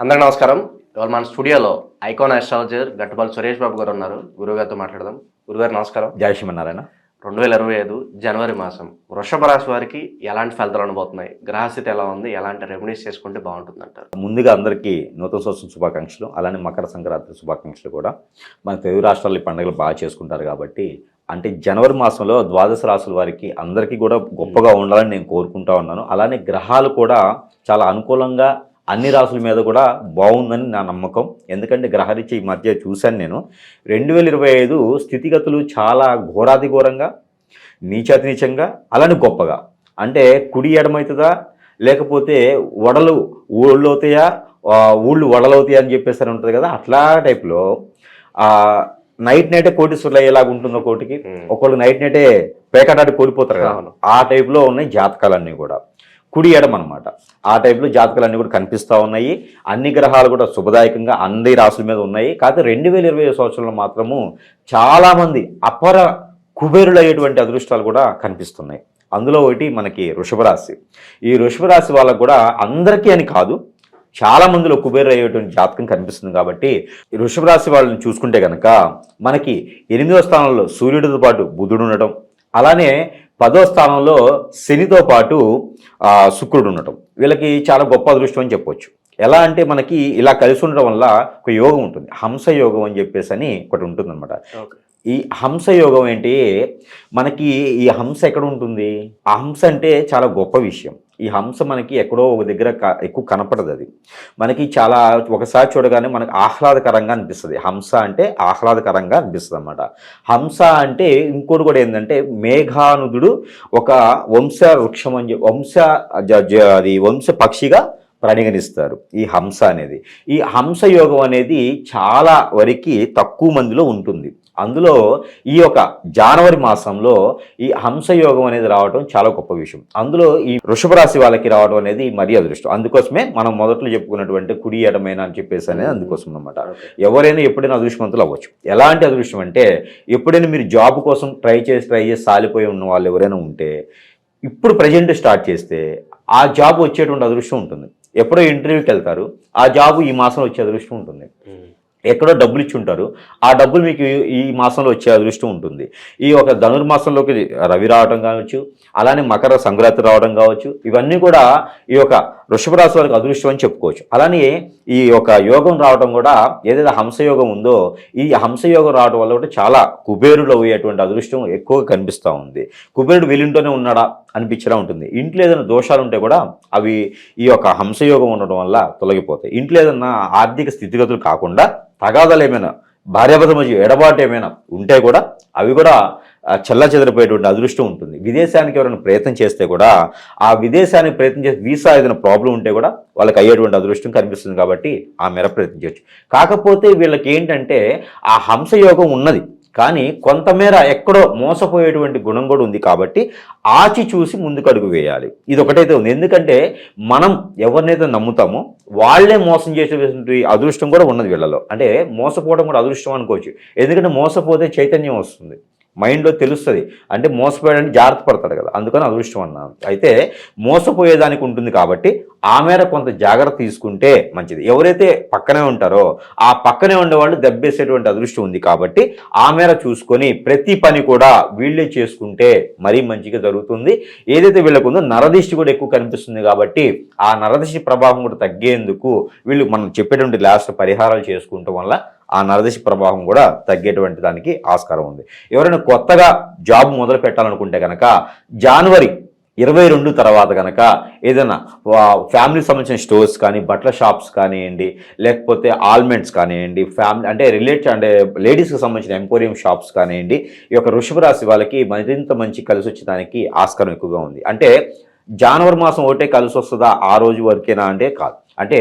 అందరికీ నమస్కారం. ఇవాళ మన స్టూడియోలో ఐకాన్ ఆస్ట్రాలజర్ గట్టుపల్లి సురేష్ బాబు గారు ఉన్నారు. గురుగారితో మాట్లాడదాం. గురుగారు నమస్కారం. జై శ్రీమన్నారాయణ. రెండు వేల ఇరవై ఐదు జనవరి మాసం వృషభ రాశి వారికి ఎలాంటి ఫలితాలు ఉండబోతున్నాయి గ్రహస్థితి ఎలా ఉంది? ఎలాంటి రెమెడీస్ చేసుకుంటే బాగుంటుంది అంటారు ముందుగా అందరికీ నూతన సంవత్సరం శుభాకాంక్షలు అలానే మకర సంక్రాంతి శుభాకాంక్షలు కూడా. మన తెలుగు రాష్ట్రాల్లో ఈ పండుగలు బాగా చేసుకుంటారు కాబట్టి అంటే జనవరి మాసంలో ద్వాదశ రాశుల వారికి అందరికీ కూడా గొప్పగా ఉండాలని నేను కోరుకుంటా ఉన్నాను. అలానే గ్రహాలు కూడా చాలా అనుకూలంగా అన్ని రాసుల మీద కూడా బాగుందని నా నమ్మకం. ఎందుకంటే గ్రహరీత్యా ఈ మధ్య చూశాను నేను. రెండు వేల ఇరవై ఐదు స్థితిగతులు చాలా ఘోరాతి ఘోరంగా నీచాతి నీచంగా అలానే గొప్పగా. అంటే కుడి ఎడమవుతుందా లేకపోతే వడలు ఊళ్ళు అవుతాయా ఊళ్ళు వడలవుతాయా అని చెప్పేసి అని ఉంటుంది కదా అట్లా టైప్లో నైట్ నైటే కోటీశ్వరులు అయ్యేలాగా ఉంటుందో కోటికి ఒకళ్ళు నైట్ నైటే పేకటాడి కోల్పోతారు కదా. ఆ టైప్లో ఉన్నాయి జాతకాలన్నీ కూడా. కుడి ఎడమ అనమాట ఆ టైప్లో జాతకాలన్నీ కూడా కనిపిస్తూ ఉన్నాయి. అన్ని గ్రహాలు కూడా శుభదాయకంగా అన్ని రాసుల మీద ఉన్నాయి. కాకపోతే రెండు వేల ఇరవై సంవత్సరంలో మాత్రము చాలామంది అపర కుబేరులు అయ్యేటువంటి అదృష్టాలు కూడా కనిపిస్తున్నాయి. అందులో ఒకటి మనకి వృషభరాశి. ఈ వృషభరాశి వాళ్ళకు కూడా అందరికీ అని కాదు చాలా మందిలో కుబేరు అయ్యేటువంటి జాతకం కనిపిస్తుంది కాబట్టి ఈ వృషభ రాశి వాళ్ళని చూసుకుంటే కనుక మనకి ఎనిమిదో స్థానంలో సూర్యుడితో పాటు బుధుడు ఉండటం అలానే పదో స్థానంలో శనితో పాటు శుక్రుడు ఉండటం. వీళ్ళకి చాలా గొప్ప అదృష్టం అని చెప్పొచ్చు. ఎలా అంటే మనకి ఇలా కలిసి ఉండడం వల్ల ఒక యోగం ఉంటుంది. హంస యోగం అని చెప్పేసి అని ఒకటి ఉంటుందన్నమాట. ఈ హంస యోగం ఏంటి? మనకి ఈ హంస ఎక్కడ ఉంటుంది? ఆ హంస అంటే చాలా గొప్ప విషయం. ఈ హంస మనకి ఎక్కడో ఒక దగ్గర క- ఎక్కువ కనపడదు అది. మనకి చాలా ఒకసారి చూడగానే మనకు ఆహ్లాదకరంగా అనిపిస్తుంది. హంస అంటే ఆహ్లాదకరంగా అనిపిస్తుంది అనమాట హంస అంటే ఇంకోటి కూడా ఏంటంటే మేఘానుదుడు ఒక వంశ వృక్షం అని చెప్పి వంశ జ- జ- అది వంశ పక్షిగా పరిగణిస్తారు ఈ హంస అనేది. ఈ హంస యోగం అనేది చాలా వరకు తక్కువ మందిలో ఉంటుంది. అందులో ఈ యొక్క జనవరి మాసంలో ఈ హంస యోగం అనేది రావడం చాలా గొప్ప విషయం. అందులో ఈ వృషభ రాశి వాళ్ళకి రావడం అనేది మరీ అదృష్టం. అందుకోసమే మనం మొదట్లో చెప్పుకున్నటువంటి కుడి ఎడమైన అని చెప్పేసి అనేది అందుకోసం అనమాట ఎవరైనా ఎప్పుడైనా అదృష్టవంతులు అవ్వచ్చు. ఎలాంటి అదృష్టం అంటే ఎప్పుడైనా మీరు జాబ్ కోసం ట్రై చేసి ట్రై చేసి సాలిపోయి ఉన్న వాళ్ళు ఎవరైనా ఉంటే ఇప్పుడు ప్రజెంట్ స్టార్ట్ చేస్తే ఆ జాబ్ వచ్చేటువంటి అదృష్టం ఉంటుంది. ఎప్పుడో ఇంటర్వ్యూకి వెళ్తారు. ఆ జాబ్ ఈ మాసం వచ్చే అదృష్టం ఉంటుంది. ఎక్కడో డబ్బులు ఇచ్చి ఉంటారు. ఆ డబ్బులు మీకు ఈ- మాసంలో వచ్చే అదృష్టం ఉంటుంది. ఈ ఒక ధనుర్మాసంలోకి రవి రావడం కావచ్చు అలానే మకర సంక్రాంతి రావడం కావచ్చు ఇవన్నీ కూడా ఈ యొక్క వృషభ రాశి వారికి అదృష్టం అని చెప్పుకోవచ్చు. అలానే ఈ యొక్క యోగం రావడం కూడా ఏదైతే హంసయోగం ఉందో ఈ హంసయోగం రావడం వల్ల కూడా చాలా కుబేరులు అయ్యేటువంటి అదృష్టం ఎక్కువగా కనిపిస్తూ ఉంది. కుబేరుడు వీళ్ళింట్లోనే ఉన్నాడా అనిపించడం ఉంటుంది. ఇంట్లో ఏదైనా దోషాలు ఉంటే కూడా అవి ఈ యొక్క హంసయోగం ఉండడం వల్ల తొలగిపోతాయి. ఇంట్లో ఏదైనా ఆర్థిక స్థితిగతులు కాకుండా తగాదాలు ఏమైనా భార్యాభర్త మధ్య ఎడబాటు ఏమైనా ఉంటే కూడా అవి కూడా చల్ల చెదరిపోయేటువంటి అదృష్టం ఉంటుంది. విదేశానికి ఎవరైనా ప్రయత్నం చేస్తే కూడా ఆ విదేశానికి ప్రయత్నం చేసి వీసా ఏదైనా ప్రాబ్లం ఉంటే కూడా వాళ్ళకి అయ్యేటువంటి అదృష్టం కనిపిస్తుంది కాబట్టి ఆ మేర ప్రయత్నం చేయొచ్చు. కాకపోతే వీళ్ళకి ఏంటంటే ఆ హంసయోగం ఉన్నది. కానీ కొంతమేర ఎక్కడో మోసపోయేటువంటి గుణం కూడా ఉంది కాబట్టి ఆచి చూసి ముందుకు అడుగు వేయాలి. ఇది ఒకటైతే ఉంది. ఎందుకంటే మనం ఎవరినైతే నమ్ముతామో వాళ్ళే మోసం చేసేటువంటి అదృష్టం కూడా ఉన్నది వీళ్ళలో. అంటే మోసపోవడం కూడా అదృష్టం అనుకోవచ్చు. ఎందుకంటే మోసపోతే చైతన్యం వస్తుంది. మైండ్లో తెలుస్తుంది. అంటే మోసపోయాడని జాగ్రత్త పడతాడు కదా. అందుకని అదృష్టం అన్నాను. అయితే మోసపోయేదానికి ఉంటుంది కాబట్టి ఆ మేర కొంత జాగ్రత్త తీసుకుంటే మంచిది. ఎవరైతే పక్కనే ఉంటారో ఆ పక్కనే ఉండేవాళ్ళు దెబ్బేసేటువంటి అదృష్టం ఉంది కాబట్టి ఆ మేర చూసుకొని ప్రతి పని కూడా వీళ్ళే చేసుకుంటే మరీ మంచిగా జరుగుతుంది. ఏదైతే వీళ్ళకు ఉందో నరదిష్టి కూడా ఎక్కువ కనిపిస్తుంది కాబట్టి ఆ నరదిష్టి ప్రభావం కూడా తగ్గేందుకు వీళ్ళు మనం చెప్పేటువంటి లాస్ట్ పరిహారాలు చేసుకుంటాం వల్ల ఆ నరదిశ ప్రభావం కూడా తగ్గేటువంటి దానికి ఆస్కారం ఉంది. ఎవరైనా కొత్తగా జాబ్ మొదలు పెట్టాలనుకుంటే కనుక జనవరి ఇరవై రెండు తర్వాత కనుక ఏదైనా ఫ్యామిలీకి సంబంధించిన స్టోర్స్ కానీ బట్టల షాప్స్ కానివ్వండి లేకపోతే ఆల్మెంట్స్ కానివ్వండి ఫ్యామిలీ అంటే రిలేట్ అంటే లేడీస్కి సంబంధించిన ఎంపోరియం షాప్స్ కానివ్వండి ఈ యొక్క వృషభ రాశి వాళ్ళకి మరింత మంచి కలిసి వచ్చేదానికి ఆస్కారం ఎక్కువగా ఉంది. అంటే జనవరి మాసం ఒకటే కలిసి వస్తుందా? ఆ రోజు వరకేనా? అంటే కాదు. అంటే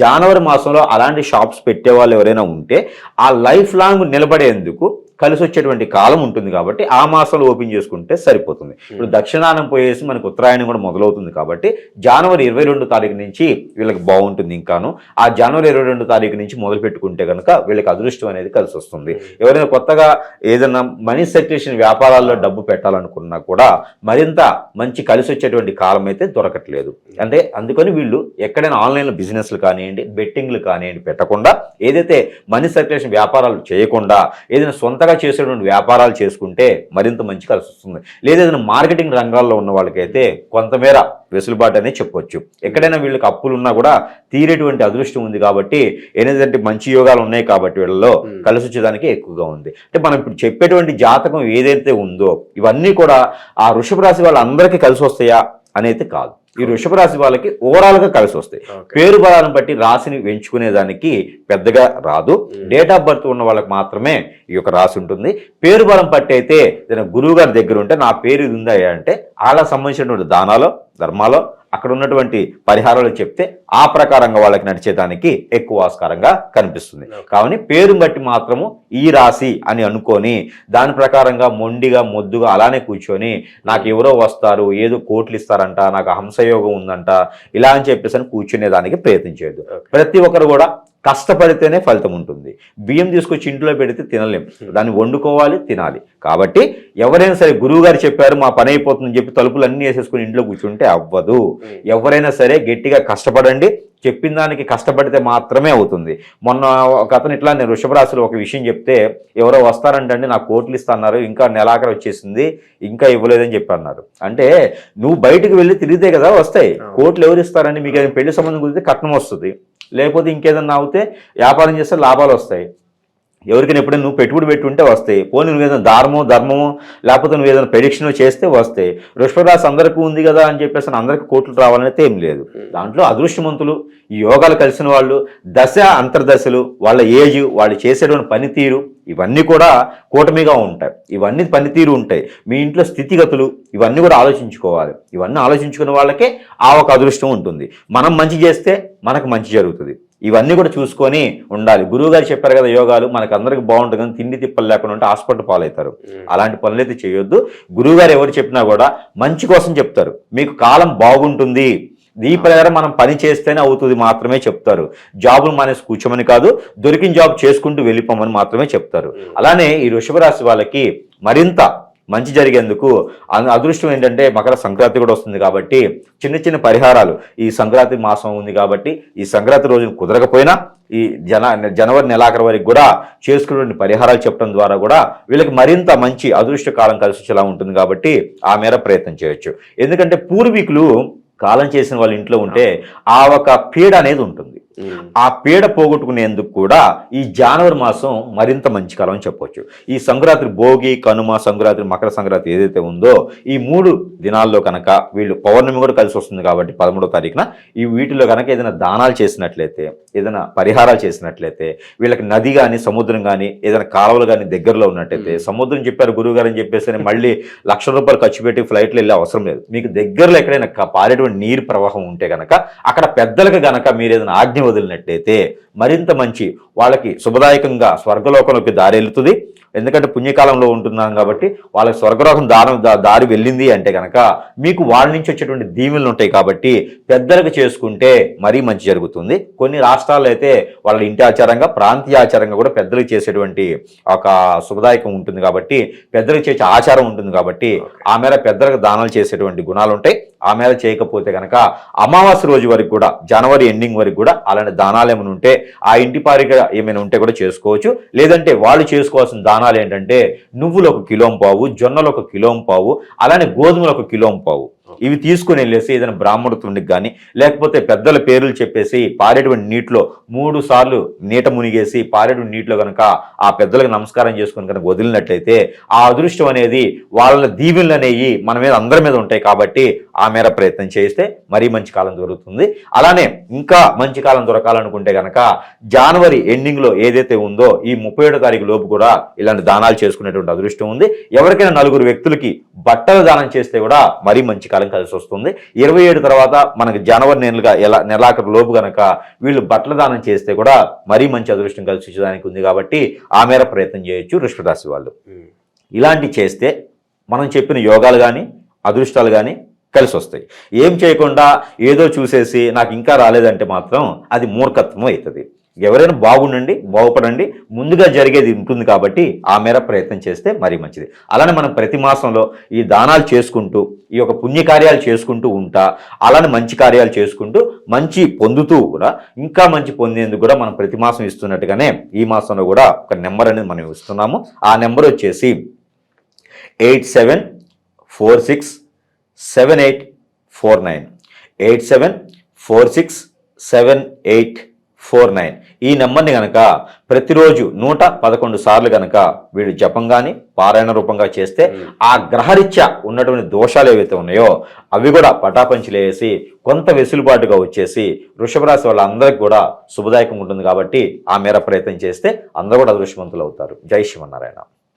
జనవరి మాసంలో అలాంటి షాప్స్ పెట్టే వాళ్ళు ఎవరైనా ఉంటే ఆ లైఫ్ లాంగ్ నిలబడేందుకు కలిసి వచ్చేటువంటి కాలం ఉంటుంది కాబట్టి ఆ మాసంలో ఓపెన్ చేసుకుంటే సరిపోతుంది. ఇప్పుడు దక్షిణానం పోయేసి మనకు ఉత్తరాయణం కూడా మొదలవుతుంది కాబట్టి జనవరి ఇరవై రెండు తారీఖు నుంచి వీళ్ళకి బాగుంటుంది ఇంకాను. ఆ జనవరి ఇరవై రెండు తారీఖు నుంచి మొదలు పెట్టుకుంటే కనుక వీళ్ళకి అదృష్టం అనేది కలిసి వస్తుంది ఎవరైనా కొత్తగా ఏదైనా మనీ సర్క్యులేషన్ వ్యాపారాల్లో డబ్బు పెట్టాలనుకున్నా కూడా మరింత మంచి కలిసి వచ్చేటువంటి కాలం అయితే దొరకట్లేదు. అంటే అందుకని వీళ్ళు ఎక్కడైనా ఆన్లైన్లో బిజినెస్లు కానివ్వండి బెట్టింగ్లు కానివ్వండి పెట్టకుండా ఏదైతే మనీ సర్క్యులేషన్ వ్యాపారాలు చేయకుండా ఏదైనా సొంతగా చేసేటువంటి వ్యాపారాలు చేసుకుంటే మరింత మంచి కలిసి వస్తుంది. లేదా ఏదైనా మార్కెటింగ్ రంగాల్లో ఉన్న వాళ్ళకైతే కొంతమేర వెసులుబాటు అనేది చెప్పొచ్చు. ఎక్కడైనా వీళ్ళకి అప్పులు ఉన్నా కూడా తీరేటువంటి అదృష్టం ఉంది కాబట్టి ఏదంటే మంచి యోగాలు ఉన్నాయి కాబట్టి వీళ్ళలో. కలిసి వచ్చేదానికి ఎక్కువగా ఉంది. అంటే మనం ఇప్పుడు చెప్పేటువంటి జాతకం ఏదైతే ఉందో ఇవన్నీ కూడా ఆ వృషభ రాశి వాళ్ళందరికీ కలిసి వస్తాయా అనేది కాదు. ఈ వృషభ రాశి వాళ్ళకి ఓవరాల్గా కలిసి వస్తాయి. పేరు బలాన్ని బట్టి రాశిని ఎంచుకునేదానికి పెద్దగా రాదు. డేట్ ఆఫ్ బర్త్ ఉన్న వాళ్ళకి మాత్రమే ఈ యొక్క రాశి ఉంటుంది. పేరు బలం పట్టి అయితే గురువు గారి దగ్గర ఉంటే నా పేరు ఇది ఉందా అంటే వాళ్ళకి సంబంధించినటువంటి దానాలో ధర్మాలో అక్కడ ఉన్నటువంటి పరిహారాలు చెప్తే ఆ ప్రకారంగా వాళ్ళకి నడిచేదానికి ఎక్కువ ఆస్కారంగా కనిపిస్తుంది. కావున పేరు బట్టి మాత్రము ఈ రాశి అని అనుకొని దాని ప్రకారంగా మొండిగా మొద్దుగా అలానే కూర్చొని నాకు ఎవరో వస్తారు ఏదో కోట్లు ఇస్తారంట నాకు హంసయోగం ఉందంట ఇలా అని చెప్పేసి అని కూర్చునే దానికి ప్రయత్నించలేదు Okay. ప్రతి ఒక్కరు కూడా కష్టపడితేనే ఫలితం ఉంటుంది. బియ్యం తీసుకొచ్చి ఇంట్లో పెడితే తినలేం. దాన్ని వండుకోవాలి తినాలి. కాబట్టి ఎవరైనా సరే గురువు గారు చెప్పారు మా పని అయిపోతుందని చెప్పి తలుపులు అన్నీ వేసేసుకుని ఇంట్లో కూర్చుంటే అవ్వదు. ఎవరైనా సరే గట్టిగా కష్టపడండి. చెప్పిన దానికి కష్టపడితే మాత్రమే అవుతుంది. మొన్న ఒక అతను ఇట్లా నేను వృషభ రాశిలో ఒక విషయం చెప్తే ఎవరో వస్తారంటండి నాకు కోట్లు ఇస్తున్నారు ఇంకా నెలాఖరు వచ్చేసింది ఇంకా ఇవ్వలేదని చెప్పి అన్నారు. అంటే నువ్వు బయటకు వెళ్ళి తిరిగితే కదా వస్తాయి. కోట్లు ఎవరు ఇస్తారని మీకు పెళ్ళి సంబంధం కుదిరితే కట్నం వస్తుంది. లేకపోతే ఇంకేదన్నా అవుతే వ్యాపారం చేస్తే లాభాలు వస్తాయి. ఎవరికైనా ఎప్పుడైనా నువ్వు పెట్టుబడి పెట్టుంటే వస్తాయి. పోనీ నువ్వు ఏదైనా ధర్మం ధర్మము లేకపోతే నువ్వు ఏదైనా ప్రెడిక్షన్ చేస్తే వస్తాయి. వృషభరాశి అందరికీ ఉంది కదా అని చెప్పేసి అందరికి కోట్లు రావాలనేది ఏం లేదు. దాంట్లో అదృష్టవంతులు ఈ యోగాలు కలిసిన వాళ్ళు దశ అంతర్దశలు వాళ్ళ ఏజ్ వాళ్ళు చేసేటువంటి పనితీరు ఇవన్నీ కూడా కూటమిగా ఉంటాయి. ఇవన్నీ పనితీరు ఉంటాయి. మీ ఇంట్లో స్థితిగతులు ఇవన్నీ కూడా ఆలోచించుకోవాలి. ఇవన్నీ ఆలోచించుకున్న వాళ్ళకే ఆ ఒక అదృష్టం ఉంటుంది. మనం మంచి చేస్తే మనకు మంచి జరుగుతుంది. ఇవన్నీ కూడా చూసుకొని ఉండాలి. గురువు గారు చెప్పారు కదా యోగాలు మనకు అందరికి బాగుంటుంది కానీ తిండి తిప్పలు లేకుండా ఉంటే హాస్పిటల్ పాలవుతారు. అలాంటి పనులు అయితే చేయొద్దు. గురువు గారు ఎవరు చెప్పినా కూడా మంచి కోసం చెప్తారు. మీకు కాలం బాగుంటుంది. ఈ ప్రకారం మనం పని చేస్తేనే అవుతుంది మాత్రమే చెప్తారు. జాబులు మానేసి కూర్చోమని కాదు దొరికిన జాబ్ చేసుకుంటూ వెళ్ళిపోమని మాత్రమే చెప్తారు. అలానే ఈ వృషభ రాశి వాళ్ళకి మరింత మంచి జరిగేందుకు అదృష్టం ఏంటంటే మకర సంక్రాంతి కూడా వస్తుంది కాబట్టి చిన్న చిన్న పరిహారాలు. ఈ సంక్రాంతి మాసం ఉంది కాబట్టి ఈ సంక్రాంతి రోజున కుదరకపోయినా ఈ జన జనవరి నెలాఖరు వరకు కూడా చేసుకునే పరిహారాలు చెప్పడం ద్వారా కూడా వీళ్ళకి మరింత మంచి అదృష్ట కాలం కలిసి వచ్చేలా ఉంటుంది కాబట్టి ఆ మేర ప్రయత్నం చేయొచ్చు. ఎందుకంటే పూర్వీకులు కాలం చేసిన వాళ్ళ ఇంట్లో ఉంటే ఆ ఒక పీడ అనేది ఉంటుంది. ఆ పీడ పోగొట్టుకునేందుకు కూడా ఈ జనవరి మాసం మరింత మంచి కాలం అని చెప్పొచ్చు. ఈ సంక్రాంతి భోగి కనుమ సంక్రాంతి మకర సంక్రాంతి ఏదైతే ఉందో ఈ మూడు దినాల్లో కనుక వీళ్ళు పౌర్ణమి కూడా కలిసి వస్తుంది కాబట్టి పదమూడో తారీఖున ఈ వీటిలో కనుక ఏదైనా దానాలు చేసినట్లయితే ఏదైనా పరిహారాలు చేసినట్లయితే వీళ్ళకి నది కానీ సముద్రం కానీ ఏదైనా కాలువలు కానీ దగ్గరలో ఉన్నట్టయితే సముద్రం చెప్పారు గురువు గారు అని చెప్పేసి మళ్ళీ లక్ష రూపాయలు ఖర్చు పెట్టి ఫ్లైట్లో వెళ్ళే అవసరం లేదు. మీకు దగ్గరలో ఎక్కడైనా పారేటువంటి నీరు ప్రవాహం ఉంటే గనక అక్కడ పెద్దలకు గనక మీరు ఏదైనా ఆజ్ఞ వదిలినట్టయితే మరింత మంచి వాళ్ళకి శుభదాయకంగా స్వర్గలోకంలోకి దారెళ్తుంది ఎందుకంటే పుణ్యకాలంలో ఉంటున్నాం కాబట్టి వాళ్ళకి స్వర్గరోగం దారం దారి వెళ్ళింది అంటే కనుక మీకు వాళ్ళ నుంచి వచ్చేటువంటి దీవెనలు ఉంటాయి కాబట్టి పెద్దలకు చేసుకుంటే మరీ మంచి జరుగుతుంది. కొన్ని రాష్ట్రాల్లో అయితే వాళ్ళ ఇంటి ఆచారంగా ప్రాంతీయ ఆచారంగా కూడా పెద్దలకు చేసేటువంటి ఒక శుభదాయకం ఉంటుంది కాబట్టి పెద్దలకు చేసే ఆచారం ఉంటుంది కాబట్టి ఆ మేర పెద్దలకు దానాలు చేసేటువంటి గుణాలు ఉంటాయి. ఆ మేర చేయకపోతే కనుక అమావాస్య రోజు వరకు కూడా జనవరి ఎండింగ్ వరకు కూడా అలాంటి దానాలు ఏమైనా ఉంటే ఆ ఇంటి పారిగా ఏమైనా ఉంటే కూడా చేసుకోవచ్చు. లేదంటే వాళ్ళు చేసుకోవాల్సిన దానాలు ఏంటంటే నువ్వులు ఒక కిలోం పావు జొన్నలు ఒక కిలోం పావు అలానే గోధుమలు ఒక కిలోం పావు. ఇవి తీసుకుని వెళ్ళేసి ఏదైనా బ్రాహ్మణ తుండికి కానీ లేకపోతే పెద్దల పేర్లు చెప్పేసి పారేటువంటి నీటిలో మూడు సార్లు నీట మునిగేసి పారేటువంటి నీటిలో కనుక ఆ పెద్దలకు నమస్కారం చేసుకుని కనుక వదిలినట్లయితే ఆ అదృష్టం అనేది వాళ్ళ దీవెనలు అనేవి మన మీద అందరి మీద ఉంటాయి కాబట్టి ఆ మేర ప్రయత్నం చేస్తే మరీ మంచి కాలం దొరుకుతుంది. అలానే ఇంకా మంచి కాలం దొరకాలనుకుంటే కనుక జనవరి ఎండింగ్లో ఏదైతే ఉందో ఈ ముప్పై ఏడో తారీఖు లోపు కూడా ఇలాంటి దానాలు చేసుకునేటువంటి అదృష్టం ఉంది. ఎవరికైనా నలుగురు వ్యక్తులకి బట్టలు దానం చేస్తే కూడా మరీ మంచి కాలం ఫలితం కలిసి వస్తుంది. ఇరవై ఏడు తర్వాత మనకి జనవరి నెలలుగా ఎలా నెలాఖరు లోపు గనక వీళ్ళు బట్టల దానం చేస్తే కూడా మరీ మంచి అదృష్టం కలిసి వచ్చేదానికి ఉంది కాబట్టి ఆ మేర ప్రయత్నం చేయొచ్చు వృషభ రాశి వాళ్ళు. ఇలాంటి చేస్తే మనం చెప్పిన యోగాలు కానీ అదృష్టాలు కానీ కలిసి వస్తాయి. ఏం చేయకుండా ఏదో చూసేసి నాకు ఇంకా రాలేదంటే మాత్రం అది మూర్ఖత్వం అవుతుంది. ఎవరైనా బాగుండండి బాగుపడండి ముందుగా జరిగేది ఉంటుంది కాబట్టి ఆ మేర ప్రయత్నం చేస్తే మరీ మంచిది. అలానే మనం ప్రతి మాసంలో ఈ దానాలు చేసుకుంటూ ఈ యొక్క పుణ్యకార్యాలు చేసుకుంటూ ఉంటా అలానే మంచి కార్యాలు చేసుకుంటూ మంచి పొందుతూ కూడా ఇంకా మంచి పొందేందుకు కూడా మనం ప్రతి మాసం ఇస్తున్నట్టుగానే ఈ మాసంలో కూడా ఒక నెంబర్ అనేది మనం ఇస్తున్నాము. ఆ నెంబర్ వచ్చేసి eight seven four six seven eight four nine. Eight seven four six seven eight four nine. ఈ నెంబర్ని కనుక ప్రతిరోజు నూట పదకొండు సార్లు కనుక వీడు జపం కానీ పారాయణ రూపంగా చేస్తే ఆ గ్రహరీత్యా ఉన్నటువంటి దోషాలు ఏవైతే ఉన్నాయో అవి కూడా పటాపంచలేసి కొంత వెసులుబాటుగా వచ్చేసి వృషభ రాశి వాళ్ళందరికీ కూడా శుభదాయకంగా ఉంటుంది కాబట్టి ఆ మేర ప్రయత్నం చేస్తే అందరూ కూడా అదృష్టవంతులు అవుతారు. జై శివనారాయణ